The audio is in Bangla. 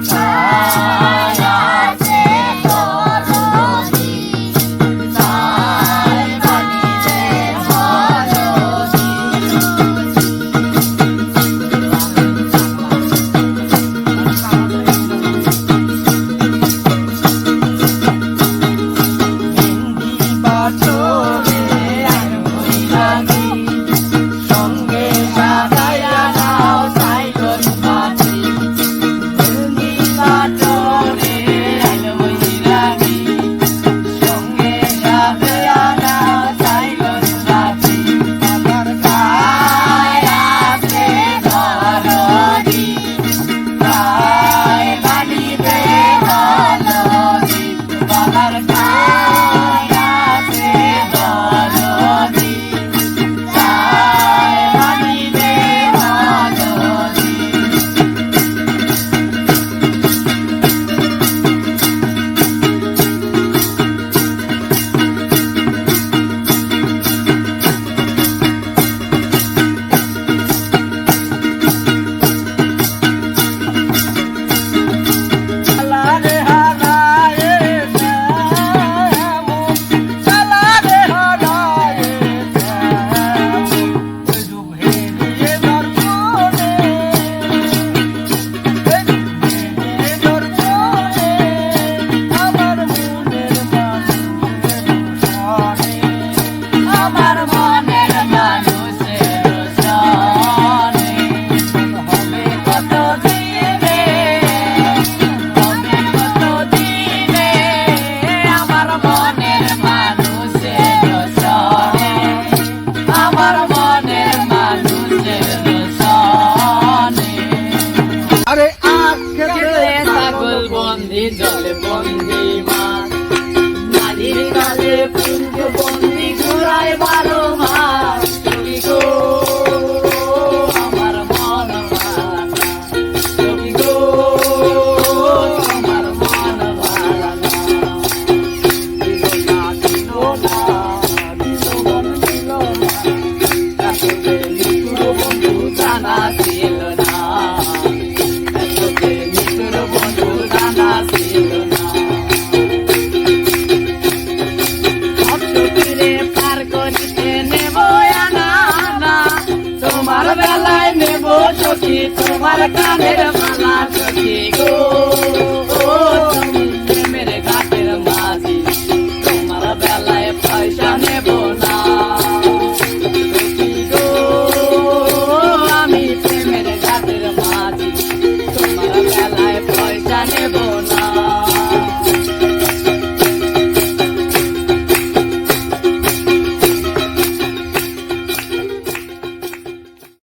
time. আরে আখ খেতে ছাগল বন্দি জলে বন্দি মা তোমার বেলায় নেব সখী তোমার কানের মালা